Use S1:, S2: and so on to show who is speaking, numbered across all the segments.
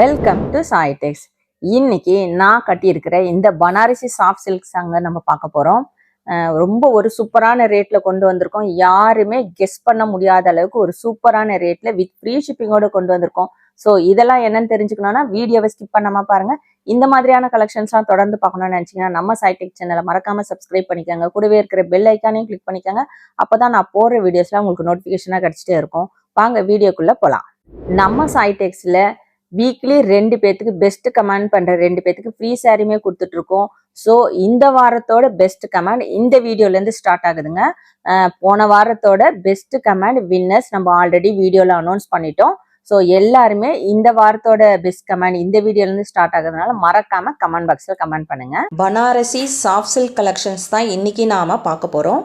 S1: Welcome to சாய்டெக்ஸ் இன்னைக்கு நான் கட்டியிருக்கிற இந்த பனாரசி சாஃப்ட் சில்க் சாங்க நம்ம பார்க்க போறோம். ரொம்ப ஒரு சூப்பரான ரேட்ல கொண்டு வந்திருக்கோம். யாருமே கெஸ் பண்ண முடியாத அளவுக்கு ஒரு சூப்பரான ரேட்ல வித் ஃப்ரீ ஷிப்பிங்கோட கொண்டு வந்திருக்கோம். ஸோ இதெல்லாம் என்னன்னு தெரிஞ்சுக்கணும்னா வீடியோவை ஸ்கிப் பண்ணாம பாருங்க. இந்த மாதிரியான கலெக்ஷன்ஸ்லாம் தொடர்ந்து பார்க்கணும்னு நினச்சிங்கன்னா நம்ம சைடெக் சேனலை மறக்காம சப்ஸ்கிரைப் பண்ணிக்கோங்க. கூடவே இருக்கிற பெல் ஐக்கானையும் கிளிக் பண்ணிக்கோங்க. அப்பதான் நான் போடுற வீடியோஸ்லாம் உங்களுக்கு நோட்டிஃபிகேஷனாக கிடச்சிட்டே இருக்கும். வாங்க வீடியோக்குள்ளே போகலாம் நம்ம சாய்டெக்ஸ்ல வீக்லி ரெண்டு பேத்துக்கு பெஸ்ட் கமெண்ட் பண்ற ரெண்டு பேத்துக்கு ஃப்ரீ சாரியுமே கொடுத்துட்டு இருக்கோம் ஸோ இந்த வாரத்தோட பெஸ்ட் கமெண்ட் இந்த வீடியோல இருந்து ஸ்டார்ட் ஆகுதுங்க. போன வாரத்தோட பெஸ்ட் கமெண்ட் வின்னர்ஸ் நம்ம ஆல்ரெடி வீடியோல அனௌன்ஸ் பண்ணிட்டோம். ஸோ எல்லாருமே இந்த வாரத்தோட பெஸ்ட் கமெண்ட் இந்த வீடியோல இருந்து ஸ்டார்ட் ஆகுறதுனால மறக்காம கமெண்ட் பாக்ஸ்ல கமெண்ட் பண்ணுங்க. பனாரசி சாஃப்ட் சில்க் கலெக்ஷன்ஸ் தான் இன்னைக்கு நாம பார்க்க போறோம்.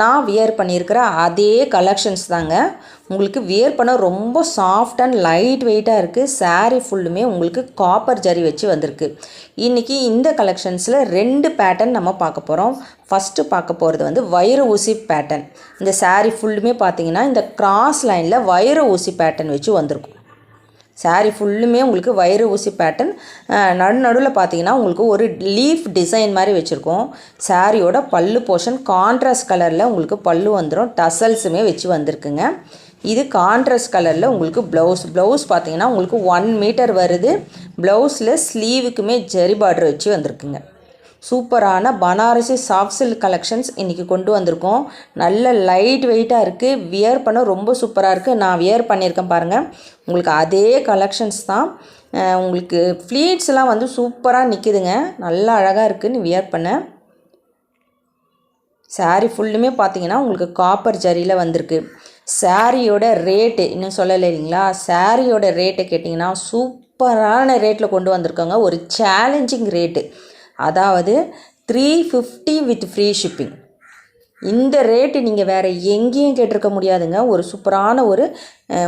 S1: நான் வியர் பண்ணியிருக்கிற அதே கலெக்ஷன்ஸ் தாங்க. உங்களுக்கு வியர் பண்ண ரொம்ப சாஃப்ட் அண்ட் லைட் வெயிட்டாக இருக்குது saree ஃபுல்லுமே உங்களுக்கு காப்பர் ஜரி வச்சு வந்திருக்கு. இன்றைக்கி இந்த கலெக்ஷன்ஸில் ரெண்டு பேட்டர்ன் நம்ம பார்க்க போகிறோம் ஃபஸ்ட்டு பார்க்க போகிறது வந்து வைர ஊசி பேட்டர்ன் இந்த saree ஃபுல்லுமே பார்த்தீங்கன்னா இந்த கிராஸ் லைனில் வைர ஊசி பேட்டர்ன் வச்சு வந்திருக்கும். saree ஃபுல்லுமே உங்களுக்கு வைர ஊசி பேட்டர்ன் நடு நடுவில் பார்த்தீங்கன்னா உங்களுக்கு ஒரு லீஃப் டிசைன் மாதிரி வச்சுருக்கோம். சாரியோட பல்லு போர்ஷன் கான்ட்ராஸ்ட் கலரில் உங்களுக்கு பல்லு வந்துடும் டசல்ஸுமே வச்சு வந்திருக்குங்க. இது கான்ட்ராஸ்ட் கலரில் உங்களுக்கு ப்ளவுஸ் ப்ளவுஸ் பார்த்தீங்கன்னா உங்களுக்கு ஒன் மீட்டர் வருது. ப்ளவுஸில் ஸ்லீவுக்குமே ஜெரி பார்டர் வச்சு வந்திருக்குங்க. சூப்பரான பனாரசி சாஃப்ட் சில்க் கலெக்ஷன்ஸ் இன்றைக்கி கொண்டு வந்திருக்கோம். நல்ல லைட் வெயிட்டாக இருக்குது வியர் பண்ண ரொம்ப சூப்பராக இருக்குது நான் வியர் பண்ணியிருக்கேன் பாருங்கள் உங்களுக்கு அதே கலெக்ஷன்ஸ் தான். உங்களுக்கு ஃப்ளீட்ஸ்லாம் வந்து சூப்பராக நிற்கிதுங்க நல்லா அழகாக இருக்குதுன்னு வியர் பண்ணேன் சாரீ ஃபுல்லுமே பார்த்தீங்கன்னா உங்களுக்கு காப்பர் ஜரியில் வந்திருக்கு. சாரியோட ரேட்டு இன்னும் சொல்லலை இல்லைங்களா? சாரியோட ரேட்டை கேட்டிங்கன்னா சூப்பரான ரேட்டில் கொண்டு வந்திருக்காங்க. ஒரு சேலஞ்சிங் ரேட்டு அதாவது three fifty with free shipping இந்த ரேட்டு நீங்கள் வேறு எங்கேயும் கேட்டிருக்க முடியாதுங்க. ஒரு சூப்பரான ஒரு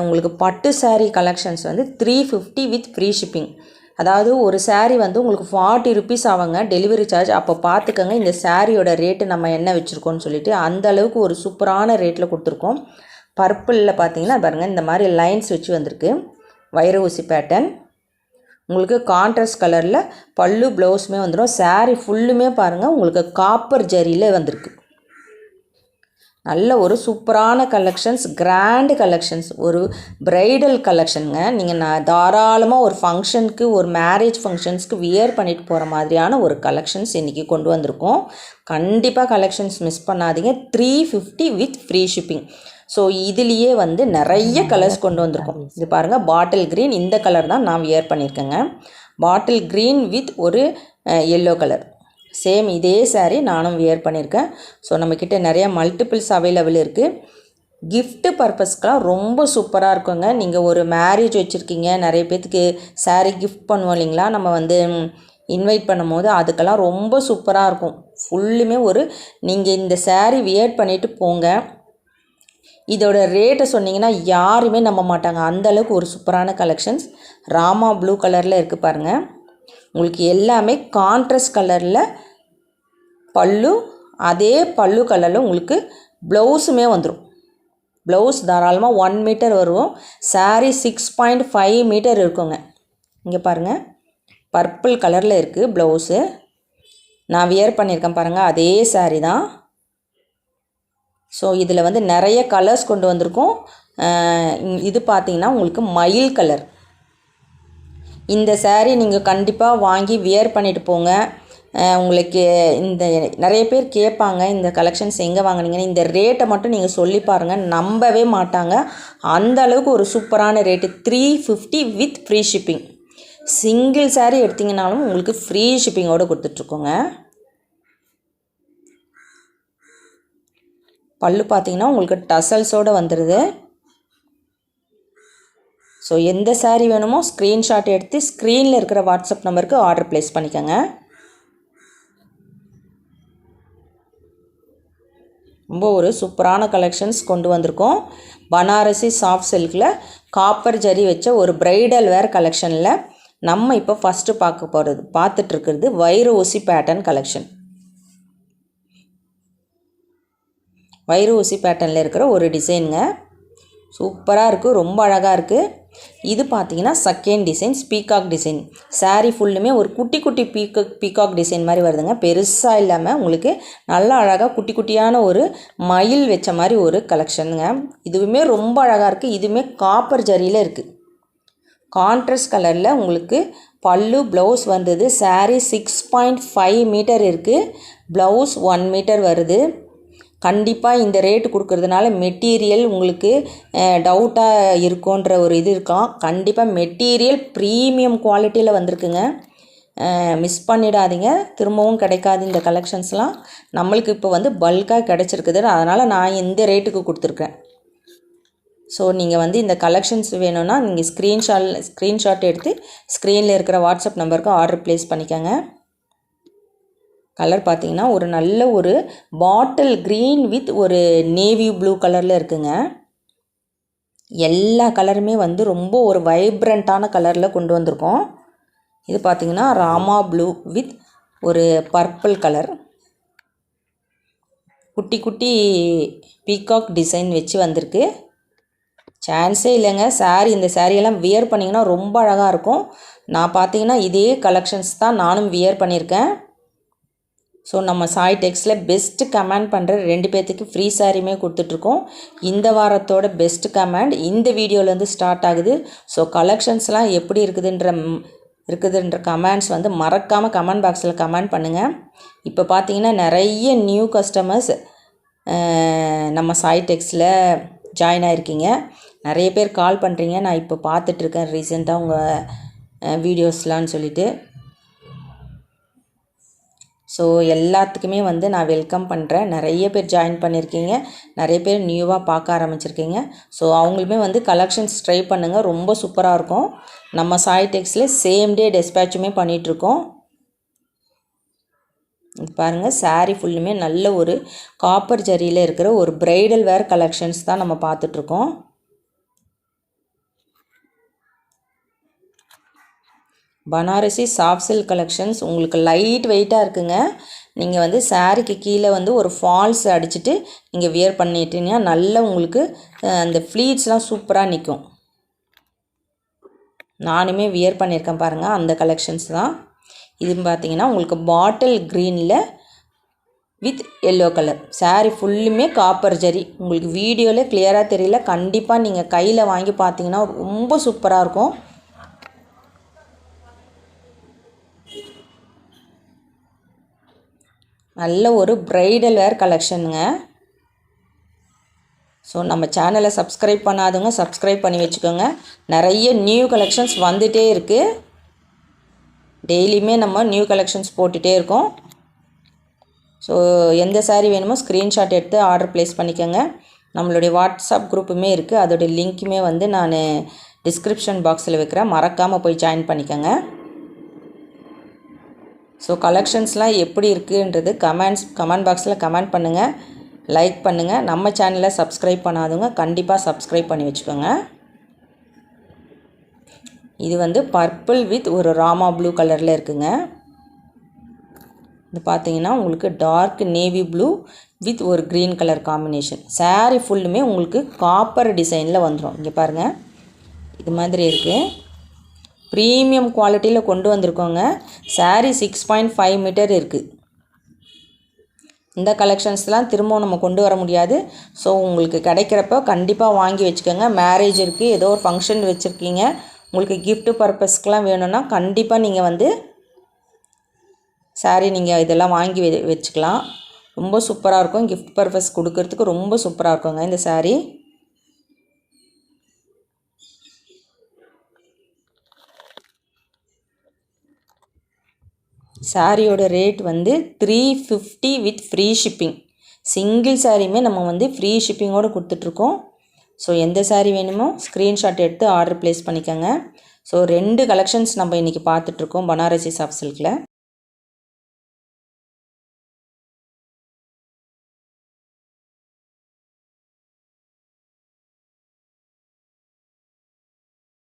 S1: உங்களுக்கு பட்டு saree கலெக்ஷன்ஸ் வந்து three fifty with free shipping அதாவது ஒரு saree வந்து உங்களுக்கு ஃபார்ட்டி ருபீஸ் ஆவாங்க டெலிவரி சார்ஜ் அப்போ பார்த்துக்கோங்க இந்த சாரியோட ரேட்டு நம்ம என்ன வச்சுருக்கோன்னு சொல்லிட்டு அந்த அளவுக்கு ஒரு சூப்பரான ரேட்டில் கொடுத்துருக்கோம். பர்பிளில் பார்த்தீங்கன்னா பாருங்கள் இந்த மாதிரி லைன்ஸ் வச்சு வந்திருக்கு. வைர ஊசி பேட்டர்ன் உங்களுக்கு கான்ட்ராஸ்ட் கலரில் பல்லு ப்ளவுஸுமே வந்துடும் சாரீ ஃபுல்லுமே பாருங்கள் உங்களுக்கு காப்பர் ஜரியில் வந்திருக்கு. நல்ல ஒரு சூப்பரான கலெக்ஷன்ஸ் கிராண்டு கலெக்ஷன்ஸ் ஒரு ப்ரைடல் கலெக்ஷனுங்க நீங்கள் நான் தாராளமாக ஒரு ஃபங்க்ஷனுக்கு ஒரு மேரேஜ் ஃபங்க்ஷன்ஸ்க்கு வியர் பண்ணிட்டு போகிற மாதிரியான ஒரு கலெக்ஷன்ஸ் இன்றைக்கி கொண்டு வந்திருக்கோம். கண்டிப்பாக கலெக்ஷன்ஸ் மிஸ் பண்ணாதீங்க. Three fifty with free shipping so இதுலேயே வந்து நிறைய கலர்ஸ் கொண்டு வந்திருக்கோம். இது பாருங்கள் பாட்டில் க்ரீன் இந்த கலர் தான் நான் வியர் பண்ணியிருக்கேங்க பாட்டில் க்ரீன் வித் ஒரு எல்லோ கலர் சேம் இதே saree நானும் வியர் பண்ணியிருக்கேன் ஸோ நம்மக்கிட்ட நிறைய மல்டிபிள்ஸ் அவைலபிள் இருக்குது gift பர்பஸ்க்கெலாம் ரொம்ப சூப்பராக இருக்குங்க. நீங்கள் ஒரு மேரேஜ் வச்சுருக்கீங்க நிறைய பேர்த்துக்கு saree gift பண்ணுவோம் இல்லைங்களா? நம்ம வந்து இன்வைட் பண்ணும்போது அதுக்கெல்லாம் ரொம்ப சூப்பராக இருக்கும். ஃபுல்லுமே ஒரு நீங்கள் இந்த saree வியர் பண்ணிவிட்டு போங்க. இதோட ரேட்டை சொன்னீங்கன்னா யாருமே நம்ப மாட்டாங்க. அந்தளவுக்கு ஒரு சூப்பரான கலெக்ஷன்ஸ் ராமா ப்ளூ கலரில் இருக்குது பாருங்கள் உங்களுக்கு எல்லாமே கான்ட்ரஸ்ட் கலரில் பல்லு அதே பல்லு கலரில் உங்களுக்கு ப்ளவுஸுமே வந்துடும் ப்ளவுஸ் தாராளமாக ஒன் மீட்டர் வரும் saree six point five metre இருக்குங்க. இங்கே பாருங்கள் பர்பிள் கலரில் இருக்குது ப்ளவுஸு நான் வியர் பண்ணியிருக்கேன் பாருங்கள் அதே சாரீ தான். ஸோ இதில் வந்து நிறைய கலர்ஸ் கொண்டு வந்திருக்கோம். இது பார்த்தீங்கன்னா உங்களுக்கு மயில் கலர் இந்த சேரீ நீங்கள் கண்டிப்பாக வாங்கி வியர் பண்ணிட்டு போங்க. உங்களுக்கு இந்த நிறைய பேர் கேட்பாங்க இந்த கலெக்ஷன்ஸ் எங்கே வாங்குனீங்கன்னு. இந்த ரேட்டை மட்டும் நீங்கள் சொல்லி பாருங்கள் நம்பவே மாட்டாங்க. அந்த அளவுக்கு ஒரு சூப்பரான rate three fifty with free shipping single saree எடுத்தீங்கனாலும் உங்களுக்கு ஃப்ரீ ஷிப்பிங்கோடு கொடுத்துட்ருக்கோங்க பல்லு பார்த்தீங்கன்னா உங்களுக்கு டசல்ஸோடு வந்துடுது ஸோ எந்த சாரீ வேணுமோ ஸ்க்ரீன்ஷாட் எடுத்து ஸ்க்ரீனில் இருக்கிற வாட்ஸ்அப் நம்பருக்கு ஆர்டர் ப்ளேஸ் பண்ணிக்கோங்க. ரொம்ப ஒரு சூப்பரான கலெக்ஷன்ஸ் கொண்டு வந்திருக்கோம். பனாரசி சாஃப்ட் சில்கில் காப்பர் ஜரி வச்ச ஒரு பிரைடல் வேர் கலெக்ஷனில் நம்ம இப்போ ஃபஸ்ட்டு பார்க்க போகிறது பார்த்துட்ருக்கிறது வைர ஊசி பேட்டர்ன் கலெக்ஷன் வயிறு ஊசி பேட்டர்னில் இருக்கிற ஒரு டிசைனுங்க சூப்பராக இருக்குது ரொம்ப அழகாக இருக்குது இது பார்த்தீங்கன்னா second design peacock design saree ஃபுல்லுமே ஒரு குட்டி குட்டி பீகாக் பீகாக் டிசைன் மாதிரி வருதுங்க. பெருசாக இல்லாமல் உங்களுக்கு நல்லா அழகாக குட்டி குட்டியான ஒரு மயில் வச்ச மாதிரி ஒரு கலெக்ஷனுங்க இதுவுமே ரொம்ப அழகாக இருக்குது இதுவுமே காப்பர் ஜரியில் இருக்குது கான்ட்ராஸ்ட் கலரில் உங்களுக்கு பல்லு ப்ளவுஸ் வந்தது. Saree six point five metre இருக்குது ப்ளவுஸ் ஒன் மீட்டர் வருது. கண்டிப்பாக இந்த ரேட்டு கொடுக்கறதுனால மெட்டீரியல் உங்களுக்கு டவுட்டாக இருக்குன்ற ஒரு இது இருக்கலாம் கண்டிப்பாக மெட்டீரியல் ப்ரீமியம் குவாலிட்டியில் வந்திருக்குங்க. மிஸ் பண்ணிடாதீங்க. திரும்பவும் கிடைக்காது இந்த கலெக்ஷன்ஸ்லாம் நம்மளுக்கு இப்போ வந்து பல்காக கிடச்சிருக்குது அதனால் நான் இந்த ரேட்டுக்கு கொடுத்துருக்கேன். ஸோ நீங்கள் வந்து இந்த கலெக்ஷன்ஸ் வேணும்னா நீங்கள் ஸ்க்ரீன்ஷாட் ஸ்க்ரீன்ஷாட் எடுத்து ஸ்க்ரீனில் இருக்கிற வாட்ஸ்அப் நம்பருக்கு ஆர்டர் ப்ளேஸ் பண்ணிக்கோங்க. கலர் பார்த்தீங்கன்னா ஒரு நல்ல ஒரு பாட்டில் க்ரீன் வித் ஒரு நேவி ப்ளூ கலரில் இருக்குங்க. எல்லா கலருமே வந்து ரொம்ப ஒரு வைப்ரண்ட்டான கலரில் கொண்டு வந்திருக்கோம். இது பார்த்தீங்கன்னா ராமா ப்ளூ வித் ஒரு பர்பிள் கலர். குட்டி குட்டி பீகாக் டிசைன் வச்சு வந்திருக்கு. சான்ஸே இல்லைங்க. saree இந்த சாரியெல்லாம் வியர் பண்ணிங்கன்னா ரொம்ப அழகாக இருக்கும். நான் பார்த்தீங்கன்னா இதே கலெக்ஷன்ஸ் தான் நானும் வியர் பண்ணியிருக்கேன். ஸோ நம்ம சாய் டெக்ஸில் பெஸ்ட்டு கமெண்ட் பண்ணுற ரெண்டு பேர்த்துக்கு ஃப்ரீ சாரியுமே கொடுத்துட்ருக்கோம். இந்த வாரத்தோட பெஸ்ட் கமெண்ட் இந்த வீடியோலேருந்து ஸ்டார்ட் ஆகுது. ஸோ கலெக்ஷன்ஸ்லாம் எப்படி இருக்குதுன்ற இருக்குதுன்ற கமெண்ட்ஸ் வந்து மறக்காமல் கமெண்ட் பாக்ஸில் கமெண்ட் பண்ணுங்கள் இப்போ பார்த்தீங்கன்னா நிறைய நியூ கஸ்டமர்ஸ் நம்ம சாய் டெக்ஸில் ஜாயின் ஆகிருக்கீங்க நிறைய பேர் கால் பண்ணுறீங்க நான் இப்போ பார்த்துட்ருக்கேன் ரீசெண்டாக உங்கள் வீடியோஸ்லான்னு சொல்லிவிட்டு ஸோ எல்லாத்துக்குமே வந்து நான் வெல்கம் பண்ணுறேன் நிறைய பேர் ஜாயின் பண்ணியிருக்கீங்க நிறைய பேர் நியூவாக பார்க்க ஆரம்பிச்சிருக்கீங்க. ஸோ அவங்களுமே வந்து கலெக்ஷன்ஸ் ட்ரை பண்ணுங்கள் ரொம்ப சூப்பராக இருக்கும். நம்ம சாய் டெக்ஸில் சேம் டே டெஸ்பேச்சுமே பண்ணிகிட்ருக்கோம் பாருங்கள் சாரீ ஃபுல்லுமே நல்ல ஒரு காப்பர் ஜரியில் இருக்கிற ஒரு ப்ரைடல் வேர் கலெக்ஷன்ஸ் தான் நம்ம பார்த்துட்ருக்கோம் பனாரசி சாஃப்ட் சில்க் கலெக்ஷன்ஸ் உங்களுக்கு லைட் வெயிட்டாக இருக்குங்க. நீங்கள் வந்து சாரீக்கு கீழே வந்து ஒரு ஃபால்ஸ் அடிச்சுட்டு நீங்கள் வியர் பண்ணிட்டீங்கன்னா நல்லா உங்களுக்கு அந்த ஃப்ளீட்ஸ்லாம் சூப்பராக நிற்கும் நானுமே வியர் பண்ணியிருக்கேன் பாருங்கள் அந்த கலெக்ஷன்ஸ் தான். இது பார்த்தீங்கன்னா உங்களுக்கு பாட்டில் க்ரீனில் வித் எல்லோ கலர் saree ஃபுல்லுமே காப்பர் ஜரி உங்களுக்கு வீடியோவில் கிளியராக தெரியல. கண்டிப்பாக நீங்கள் கையில் வாங்கி பார்த்தீங்கன்னா ரொம்ப சூப்பராக இருக்கும். நல்ல ஒரு ப்ரைடல் வேர் கலெக்ஷனுங்க ஸோ நம்ம சேனலை சப்ஸ்கிரைப் பண்ணாதவங்க சப்ஸ்கிரைப் பண்ணி வச்சுக்கோங்க. நிறைய நியூ கலெக்ஷன்ஸ் வந்துகிட்டே இருக்குது டெய்லியுமே நம்ம நியூ கலெக்ஷன்ஸ் போட்டுகிட்டே இருக்கோம். ஸோ எந்த சாரீ வேணுமோ ஸ்க்ரீன்ஷாட் எடுத்து ஆர்டர் ப்ளேஸ் பண்ணிக்கோங்க. நம்மளுடைய வாட்ஸ்அப் குரூப்புமே இருக்குது அதோடைய லிங்க்குமே வந்து நான் டிஸ்கிரிப்ஷன் பாக்ஸில் வைக்கிறேன். மறக்காமல் போய் ஜாயின் பண்ணிக்கோங்க. ஸோ கலெக்ஷன்ஸ்லாம் எப்படி இருக்குன்றது கமெண்ட்ஸ் கமெண்ட் பாக்ஸில் கமெண்ட் பண்ணுங்கள் லைக் பண்ணுங்கள் நம்ம சேனலை சப்ஸ்கிரைப் பண்ணாதவங்க கண்டிப்பாக சப்ஸ்கிரைப் பண்ணி வச்சுக்கோங்க. இது வந்து பர்பிள் வித் ஒரு ராமா ப்ளூ கலரில் இருக்குங்க. இது பார்த்தீங்கன்னா உங்களுக்கு டார்க் நேவி ப்ளூ வித் ஒரு க்ரீன் கலர் காம்பினேஷன் சாரீ ஃபுல்லுமே உங்களுக்கு காப்பர் டிசைனில் வந்துடும் இங்கே பாருங்கள் இது மாதிரி இருக்குது ப்ரீமியம் குவாலிட்டியில் கொண்டு வந்திருக்கோங்க. Saree six point five metre இருக்குது இந்த கலெக்ஷன்ஸ்லாம் திரும்பவும் நம்ம கொண்டு வர முடியாது. ஸோ உங்களுக்கு கிடைக்கிறப்ப கண்டிப்பாக வாங்கி வச்சுக்கோங்க. மேரேஜ் இருக்குது ஏதோ ஒரு ஃபங்க்ஷன் வச்சுருக்கீங்க. உங்களுக்கு கிஃப்ட்டு பர்பஸ்க்கெலாம் வேணும்னா கண்டிப்பாக நீங்கள் வந்து சாரீ நீங்கள் இதெல்லாம் வாங்கி வச்சுக்கலாம். ரொம்ப சூப்பராக இருக்கும். கிஃப்ட் பர்பஸ் கொடுக்கறதுக்கு ரொம்ப சூப்பராக இருக்குங்க இந்த சாரீ சாரியோட ரேட் வந்து three fifty with free shipping single சாரியுமே நம்ம வந்து ஃப்ரீ ஷிப்பிங்கோடு கொடுத்துட்ருக்கோம். ஸோ எந்த சாரீ வேணுமோ ஸ்க்ரீன்ஷாட் எடுத்து ஆர்டர் ப்ளேஸ் பண்ணிக்கோங்க. ஸோ ரெண்டு கலெக்ஷன்ஸ் நம்ம இன்றைக்கி பார்த்துட்ருக்கோம் பனாரசி சாஃப்ட் சில்கில்